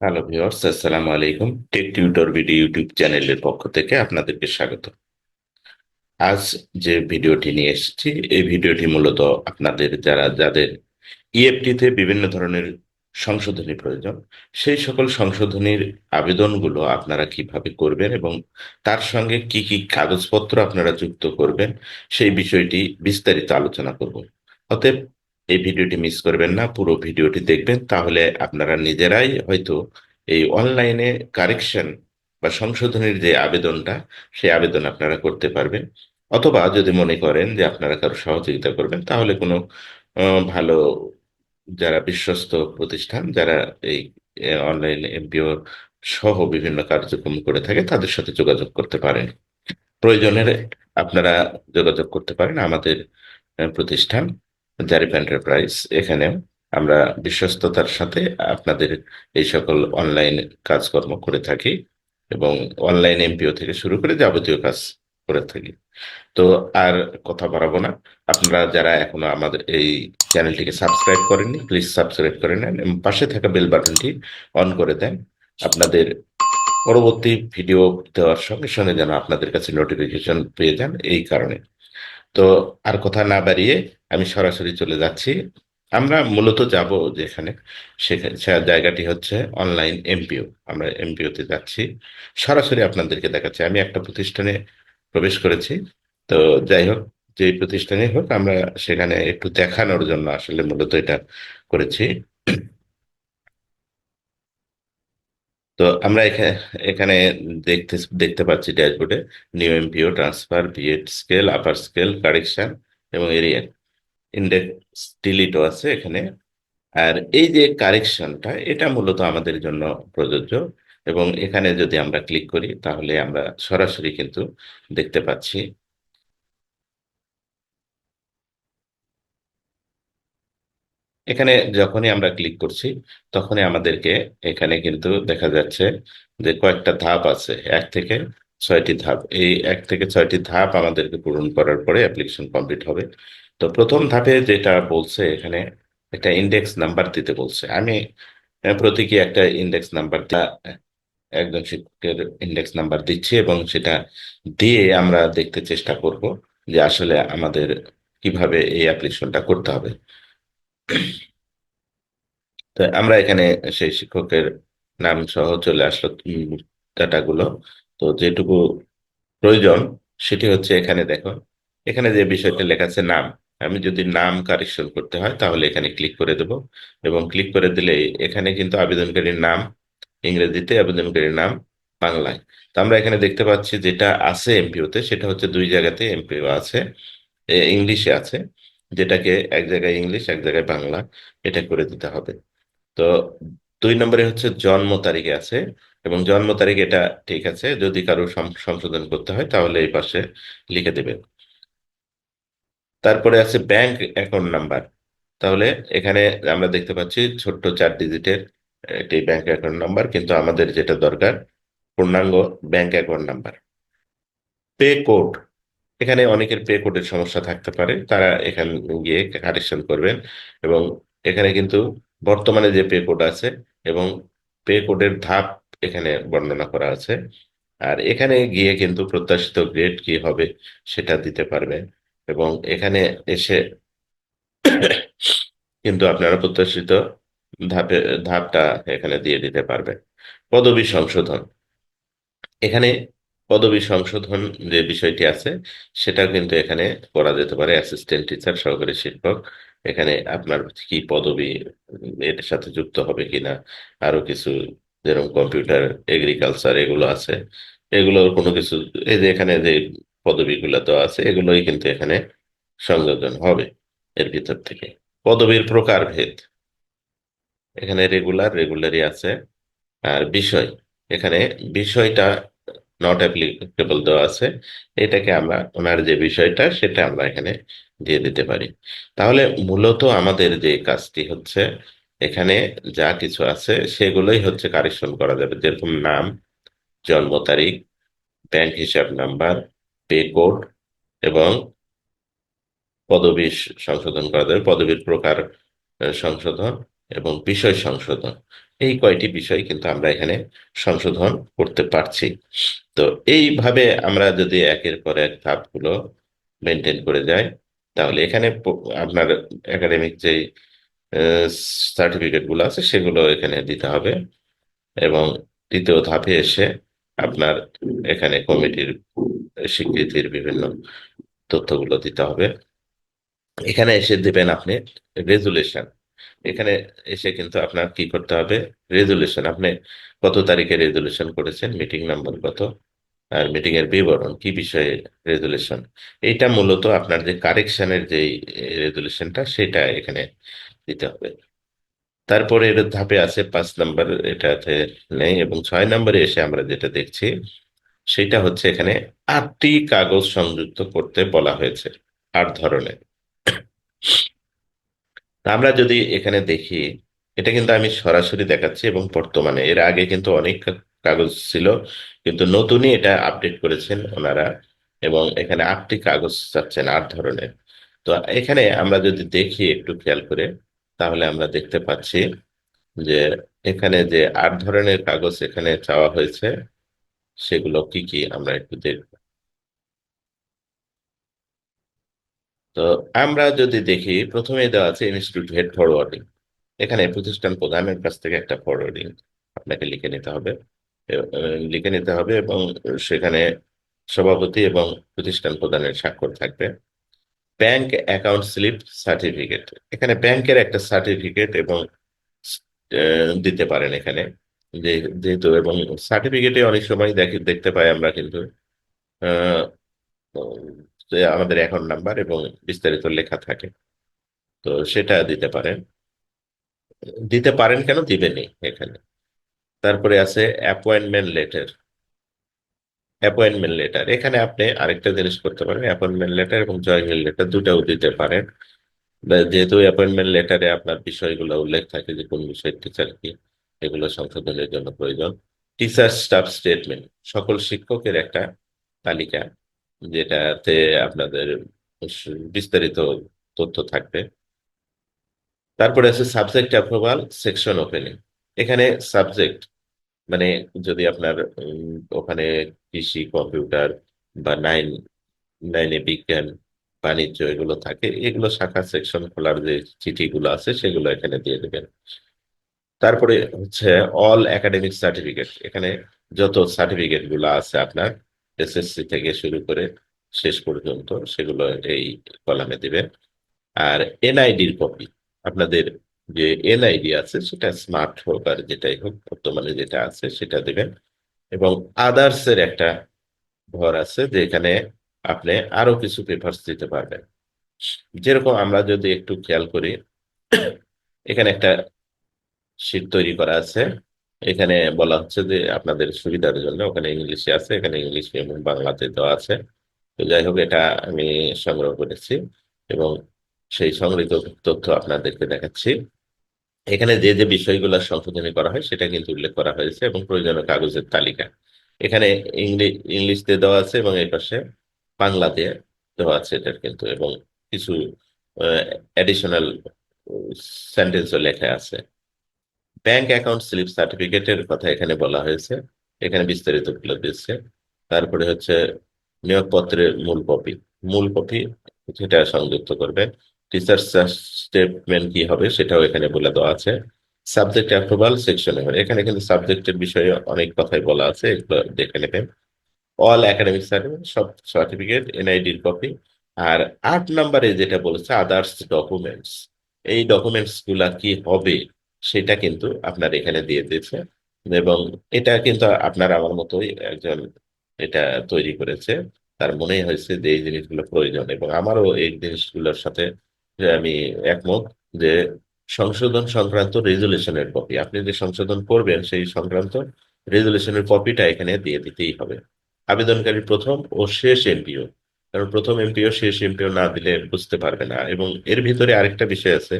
Hello viewers আসসালামু আলাইকুম take tutor video YouTube চ্যানেলের পক্ষ থেকে আপনাদেরকে স্বাগত। আজ যে ভিডিওটি নিয়ে এসেছি, এই ভিডিওটি মূলত আপনাদের যারা, যাদের ইএফটিতে বিভিন্ন ধরনের সংশোধনী প্রয়োজন, সেই সকল সংশোধনীর আবেদনগুলো আপনারা কীভাবে করবেন এবং তার সঙ্গে কি কি কাগজপত্র আপনারা যুক্ত করবেন, সেই বিষয়টি বিস্তারিত আলোচনা করব। অতএব এই ভিডিওটি মিস করবেন না, পুরো ভিডিওটি দেখবেন, তাহলে আপনারা নিজেরাই হয়তো এই অনলাইনে কারেকশন বা সংশোধনের যে আবেদনটা সেই আবেদন আপনারা করতে পারবেন। অথবা যদি মনে করেন যে আপনারা কারও সহযোগিতা করবেন, তাহলে কোনো ভালো যারা বিশ্বস্ত প্রতিষ্ঠান, যারা এই অনলাইন এমপিও সহ বিভিন্ন কার্যক্রম করে থাকে, তাদের সাথে যোগাযোগ করতে পারেন। প্রয়োজনের আপনারা যোগাযোগ করতে পারেন আমাদের প্রতিষ্ঠান। জারিফ এন্টারপ্রাইজ এখানে আমরা বিশ্বস্ততার সাথে আপনাদের এই সকল অনলাইন কাজকর্ম করে থাকি এবং অনলাইন এমপিও থেকে শুরু করে যাবতীয় কাজ করে থাকি। তো আর কথা বাড়াবো না। আপনারা যারা এখনও আমাদের এই চ্যানেলটিকে সাবস্ক্রাইব করেননি প্লিজ সাবস্ক্রাইব করে নেন এবং পাশে থাকা বেল বাটনটি অন করে দেন। আপনাদের পরবর্তী ভিডিও দেওয়ার সঙ্গে সঙ্গে যেন আপনাদের কাছে নোটিফিকেশন পেয়ে যান, এই কারণে। তো আর কথা না বাড়িয়ে আমি সরাসরি চলে যাচ্ছি। আমরা মূলত যাব যেখানে, সেখানে, সে জায়গাটি হচ্ছে অনলাইন এমপিও আমরা এমপিও তে যাচ্ছি। সরাসরি আপনাদেরকে দেখাচ্ছি। আমি একটা প্রতিষ্ঠানে প্রবেশ করেছি। তো যাই হোক যে প্রতিষ্ঠানে হোক, আমরা সেখানে একটু দেখানোর জন্য আসলে মূলত এটা করেছি। তো আমরা এখানে দেখতে দেখতে পাচ্ছি ড্যাশবোর্ডে new MPO, transfer, B Ed scale, upper scale, correction এবং এরিয়া ইন্ডেক্স ডিলিটও আছে এখানে। আর এই যে কারেকশনটা, এটা মূলত আমাদের জন্য প্রযোজ্য এবং এখানে যদি আমরা ক্লিক করি, তাহলে আমরা সরাসরি কিন্তু দেখতে পাচ্ছি এখানে যখনই আমরা ক্লিক করছি, তখনই আমাদেরকে এখানে কিন্তু দেখা যাচ্ছে যে কয়েকটা ধাপ আছে। এক থেকে ছয়টি ধাপ। এই এক থেকে ছয়টি ধাপ আমাদেরকে পূরণ করার পরে অ্যাপ্লিকেশন কমপ্লিট হবে। তো প্রথম ধাপে যেটা বলছে এখানে, একটা ইন্ডেক্স নাম্বার দিতে বলছে। আমি প্রতীকী একটা ইন্ডেক্স নাম্বার একজন শিক্ষকের ইন্ডেক্স নাম্বার দিচ্ছি এবং সেটা দিয়ে আমরা দেখতে চেষ্টা করব যে আসলে আমাদের কীভাবে এই অ্যাপ্লিকেশনটা করতে হবে। তো আমরা এখানে সেই শিক্ষকের নাম সহ চলে আসলো ডাটাগুলো। তো যেটুকু প্রয়োজন সেটি হচ্ছে এখানে দেখো। এখানে যে বিষয়টা লেখা আছে নাম। আমি যদি নাম কারেকশন করতে হয় তাহলে এখানে ক্লিক করে দেব এবং ক্লিক করে দিলে এখানে কিন্তু আবেদনকারীর নাম, ইংরেজিতে আবেদনকারীর নাম, বাংলায়। তো আমরা এখানে দেখতে পাচ্ছি যেটা আছে এমপিওতে সেটা হচ্ছে দুই জায়গাতে এমপিও আছে ইংলিশে আছে। যেটাকে এক জায়গায় ইংলিশ, এক জায়গায় বাংলা, এটা করে দিতে হবে। তো দুই নম্বরে হচ্ছে জন্ম তারিখ আছে এবং জন্ম তারিখ এটা ঠিক আছে, যদি কারও সংশোধন করতে হয় তাহলে এই পাশে লিখে দেবেন। তারপরে আছে ব্যাংক অ্যাকাউন্ট নাম্বার। তাহলে এখানে আমরা দেখতে পাচ্ছি ছোট্ট চার ডিজিটের একটি ব্যাংক অ্যাকাউন্ট নাম্বার, কিন্তু আমাদের যেটা দরকার, পূর্ণাঙ্গ bank account number. Pay code. এখানে অনেকের পে কোডের সমস্যা থাকতে পারে। তারা এখানে গিয়ে কারেকশন করবেন এবং এখানে কিন্তু বর্তমানে যে পে কোড আছে এবং পে কোডের ধাপ এখানে বর্ণনা করা আছে। আর এখানে গিয়ে কিন্তু প্রত্যাশিত গ্রেড কি হবে সেটা দিতে পারবেন এবং এখানে এসে কিন্তু আপনারা প্রত্যাশিত ধাপে, ধাপটা এখানে দিয়ে দিতে পারবেন। পদবী সংশোধন। এখানে পদবী সংশোধন যে বিষয়টি আছে সেটা কিন্তু এখানে করা যেতে পারে। অ্যাসিস্ট্যান্ট টিচার সহকারী শিক্ষক, এখানে আপনার কি পদবী এটার সাথে যুক্ত হবে কিনা আরও কিছু যেরকম কম্পিউটার এগ্রিকালচার এগুলো আছে, এগুলোর কোনো কিছু, এই যে এখানে যে পদবীগুলো তো আছে, এগুলোই কিন্তু এখানে সংযোজন হবে এর ভিতর থেকে। পদবীর প্রকারভেদ, এখানে রেগুলার রেগুলারই আছে। আর বিষয়, এখানে বিষয়টা নট অ্যাপ্লিকেবল দেওয়া আছে, এটাকে আমরা ওনার যে বিষয়টা সেটা আমরা এখানে দিয়ে দিতে পারি। তাহলে মূলত আমাদের যে কাজটি হচ্ছে, এখানে যা কিছু আছে সেগুলোই হচ্ছে কারেকশন করা যাবে। যেরকম নাম, জন্ম তারিখ, ব্যাংক হিসাব নাম্বার, পে কোড এবং পদবী সংশোধন করা যাবে। পদবীর প্রকার সংশোধন এবং বিষয় সংশোধন। এই কয়টি বিষয় কিন্তু আমরা এখানে সংশোধন করতে পারছি। তো এইভাবে আমরা যদি একের পর এক ধাপগুলো মেনটেন করে যাই, তাহলে এখানে আপনার একাডেমিক যে সার্টিফিকেটগুলো আছে সেগুলো এখানে দিতে হবে। এবং দ্বিতীয় ধাপে এসে আপনার এখানে কমিটির স্বীকৃতির বিভিন্ন তথ্যগুলো দিতে হবে। এখানে এসে দেবেন আপনি রেজুলেশন এখানে এসে কিন্তু আপনার কি করতে হবে? রেজুলেশন আপনি কত তারিখে রেজুলেশন করেছেন? মিটিং নাম্বার কত? আর মিটিং এর বিবরণ, কি বিষয়ে রেজুলেশন এইটা মূলত আপনার যে কারেকশনের যে রেজুলেশনটা সেটা এখানে দিতে হবে। তারপরে এর ধাপে আছে পাঁচ নাম্বার এটাতে নেই, এবং ছয় নম্বরে এসে আমরা যেটা দেখছি, সেটা হচ্ছে এখানে আটটি কাগজ সংযুক্ত করতে বলা হয়েছে, আট ধরনের। আমরা যদি এখানে দেখি, এটা কিন্তু আমি সরাসরি দেখাচ্ছি এবং বর্তমানে। এর আগে কিন্তু অনেক কাগজ ছিল, কিন্তু নতুনই এটা আপডেট করেছেন ওনারা এবং এখানে আটটি কাগজ চাচ্ছেন আট ধরনের। তো এখানে আমরা যদি দেখি একটু খেয়াল করে, তাহলে আমরা দেখতে পাচ্ছি যে এখানে যে আট ধরনের কাগজ এখানে চাওয়া হয়েছে, সেগুলো কি কি আমরা একটু দেখব। তো আমরা যদি দেখি প্রথমে দেওয়া আছে ইনস্টিটিউট হেড ফরওয়ার্ডিং এখানে প্রতিষ্ঠান প্রধানের কাছ থেকে একটা ফরওয়ার্ডিং আপনাকে লিখে নিতে হবে। লিখে নিতে হবে এবং সেখানে সভাপতি এবং প্রতিষ্ঠান প্রধানের স্বাক্ষর থাকবে। Bank account slip certificate. এখানে ব্যাংকের একটা সার্টিফিকেট এবং দিতে পারেন এখানে। যেহেতু এবং সার্টিফিকেটে অনেক সময় দেখি, দেখতে পাই আমরা কিন্তু। আমাদের অ্যাকাউন্ট নাম্বার এবং বিস্তারিত লেখা থাকে। তো সেটা দিতে পারেন। দিতে পারেন কেন? দিবেনি এখানে। তারপরে আছে অ্যাপয়েন্টমেন্ট লেটার অ্যাপয়েন্টমেন্ট লেটার এখানে আপনি আরেকটা জিনিস করতে পারেন। অ্যাপয়েন্টমেন্ট লেটার এবং জয়নিং লেটার দুটাও দিতে পারেন। যেহেতু অ্যাপয়েন্টমেন্ট লেটারে আপনার বিষয়গুলো উল্লেখ থাকে যে কোন বিষয় টিচার কি, এগুলো সংশোধনের জন্য প্রয়োজন। টিচার স্টাফ স্টেটমেন্ট সকল শিক্ষকের একটা তালিকা। যেটাতে আপনাদের বিস্তারিত তথ্য থাকবে। তারপরে আছে সাবজেক্ট অ্যাপ্রুভাল সেকশন ওপেনিং। এখানে সাবজেক্ট মানে যদি আপনার ওখানে কৃষি, কম্পিউটার বা নাইন, নাইনে বিজ্ঞান, বাণিজ্য এগুলো থাকে, এগুলো শাখা সেকশন খোলার যে চিঠিগুলো আছে সেগুলো এখানে দিয়ে দেবেন। তারপরে হচ্ছে অল একাডেমিক সার্টিফিকেট। এখানে যত সার্টিফিকেটগুলো আছে আপনার এসএসসি থেকে শুরু করে শেষ পর্যন্ত সেগুলো এই কলামে দেবেন। আর এনআইডির কপি আপনাদের যে এনআইডি আছে সেটা স্মার্ট হোক আর যেটাই হোক, বর্তমানে যেটা আছে সেটা দেবেন। এবং আদার্স এর একটা ঘর আছে যেখানে আপনি আরও কিছু পেপারস দিতে পারবেন। যেরকম আমরা যদি একটু খেয়াল করি, এখানে একটা শীট তৈরি করা আছে। এখানে বলা হচ্ছে যে আপনাদের সুবিধার জন্য ওখানে ইংলিশে আছে, এখানে ইংলিশ এবং বাংলাতে দেওয়া আছে। তো যাই হোক, এটা আমি সংগ্রহ করেছি এবং সেই সংগৃহীত তথ্য আপনাদেরকে দেখাচ্ছি। এখানে যে যে বিষয়গুলো সংশোধনী করা হয়, সেটা কিন্তু উল্লেখ করা হয়েছে এবং প্রয়োজনীয় কাগজের তালিকা। এখানে ইংলিশ ইংলিশ দিয়ে দেওয়া আছে এবং এই পাশে বাংলা দিয়ে দেওয়া আছে এটার কিন্তু এবং কিছু অ্যাডিশনাল সেন্টেন্সও লেখা আছে। ব্যাংক অ্যাকাউন্ট স্লিপ সার্টিফিকেটের কথা এখানে বলা হয়েছে। এখানে বিস্তারিত বলে দিচ্ছে তারপরে হচ্ছে নিয়োগপত্রের মূল কপি। মূল কপি সেটা সংযুক্ত করবে। টিচার স্টেটমেন্ট কি হবে সেটাও এখানে বলে দেওয়া আছে। সাবজেক্ট অ্যাপ্রুভাল সেকশনে এখানে কিন্তু সাবজেক্টের বিষয়ে অনেক কথাই বলা আছে, এগুলো দেখে নেবেন। অল একাডেমিক সার্টিফিকেট, সব সার্টিফিকেট এনআইডির কপি। আর আট নাম্বারে যেটা বলেছে, আদার্স ডকুমেন্টস। এই ডকুমেন্টসগুলা কি হবে? সেটা কিন্তু আপনার এখানে দিয়ে দিয়েছে। এবং এটা কিন্তু আপনার আমার মতোই একজন এটা তৈরি করেছে। তার মনে হয়েছে যে এই জিনিসগুলো প্রয়োজন। এবং আমারও এই জিনিসগুলোর সাথে আমি একমত যে সংশোধন সংক্রান্ত রেজুলেশনের কপি। আপনি যে সংশোধন করবেন সেই সংক্রান্ত রেজুলেশনের কপিটা এখানে দিয়ে দিতেই হবে। আবেদনকারী প্রথম ও শেষ এমপিও কারণ প্রথম এমপিও, শেষ এমপিও না দিলে বুঝতে পারবে না। এবং এর ভিতরে আরেকটা বিষয় আছে,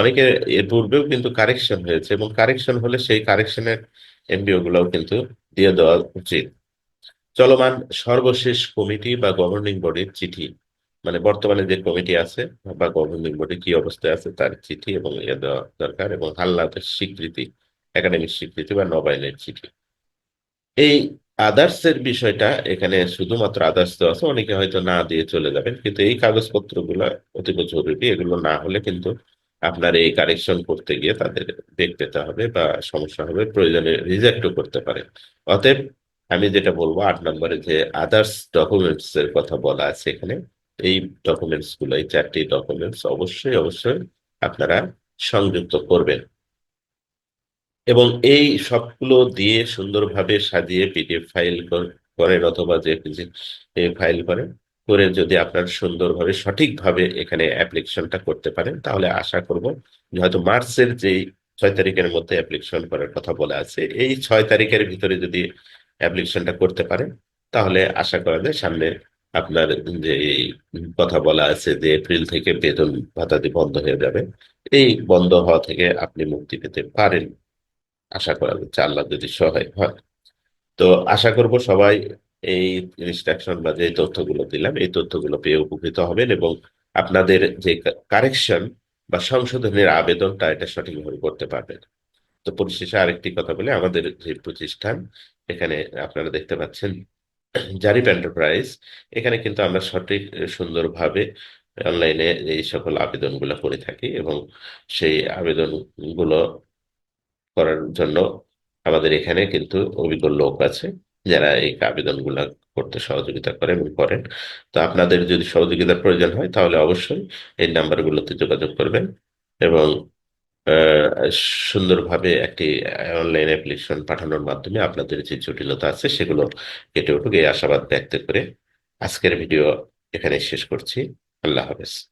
অনেকে এর পূর্বেও কিন্তু কারেকশন হয়েছে এবং কারেকশন হলে সেই কারেকশনের এমপিও গুলোও কিন্তু দিয়ে দেওয়া উচিত। চলমান সর্বশেষ কমিটি বা গভর্নিং বডির চিঠি মানে বর্তমানে যে কমিটি আছে বা গভর্নিং বডি কি অবস্থায় আছে তার চিঠি এবং ইয়ে দেওয়া দরকার এবং হালনাতের স্বীকৃতি, একাডেমিক স্বীকৃতি বা নবায়নের চিঠি। এই আদার্স এর বিষয়টা এখানে শুধুমাত্র আদার্স দেওয়া আছে। অনেকে হয়তো না দিয়ে চলে যাবেন, কিন্তু এই কাগজপত্রগুলো অতীব জরুরি। এগুলো না হলে কিন্তু আপনার এই কারেকশন করতে গিয়ে তাদের বেগ পেতে হবে বা সমস্যা হবে, প্রয়োজনে রিজেক্টও করতে পারে অতএব আমি যেটা বলব, আট নম্বরে যে আদার্স ডকুমেন্টস এর কথা বলা আছে এখানে, এই ডকুমেন্টসগুলো, এই চারটি ডকুমেন্টস অবশ্যই অবশ্যই আপনারা সংযুক্ত করবেন। এবং এই সবগুলো দিয়ে সুন্দরভাবে সাজিয়ে পিডিএফ ফাইল করেন অথবা যে ফাইল করেন করে যদি আপনার সুন্দরভাবে সঠিকভাবে এখানে অ্যাপ্লিকেশনটা করতে পারেন, তাহলে আশা করব হয়তো মার্চের যে ছয় তারিখের মধ্যে অ্যাপ্লিকেশন করার কথা বলা আছে, এই ছয় তারিখের ভিতরে যদি অ্যাপ্লিকেশনটা করতে পারেন, তাহলে আশা করা যায় সামনে আপনার যে কথা বলা আছে যে এপ্রিল থেকে বেতন ভাতাদি বন্ধ হয়ে যাবে, এই বন্ধ হওয়া থেকে আপনি মুক্তি পেতে পারেন। আশা করা যাচ্ছে আল্লাহ যদি সহায় হয়। তো আশা করব সবাই এই ইনস্ট্রাকশন বা যে তথ্যগুলো দিলাম, এই তথ্যগুলো পেয়ে উপকৃত হবেন এবং আপনাদের যে কারেকশন বা সংশোধনের আবেদনটা এটা সঠিকভাবে করতে পারবেন। তো পরিশেষে আরেকটি কথা বলে, আমাদের যে প্রতিষ্ঠান, এখানে আপনারা দেখতে পাচ্ছেন জারিপ এন্টারপ্রাইজ এখানে কিন্তু আমরা সঠিক, সুন্দরভাবে অনলাইনে এই সকল আবেদনগুলো করে থাকি এবং সেই আবেদনগুলো করার জন্য আমাদের এখানে কিন্তু অভিজ্ঞ লোক আছে যারা এই আবেদনগুলো করতে সহযোগিতা করে এবং করেন। তো আপনাদের যদি সহযোগিতার প্রয়োজন হয়, তাহলে অবশ্যই এই নাম্বারগুলোতে যোগাযোগ করবেন এবং সুন্দরভাবে একটি অনলাইন অ্যাপ্লিকেশন পাঠানোর মাধ্যমে আপনাদের যে জটিলতা আছে সেগুলো কেটে উঠুক। এই আশাবাদ ব্যক্ত করে আজকের ভিডিও এখানে শেষ করছি। আল্লাহ হাফেজ।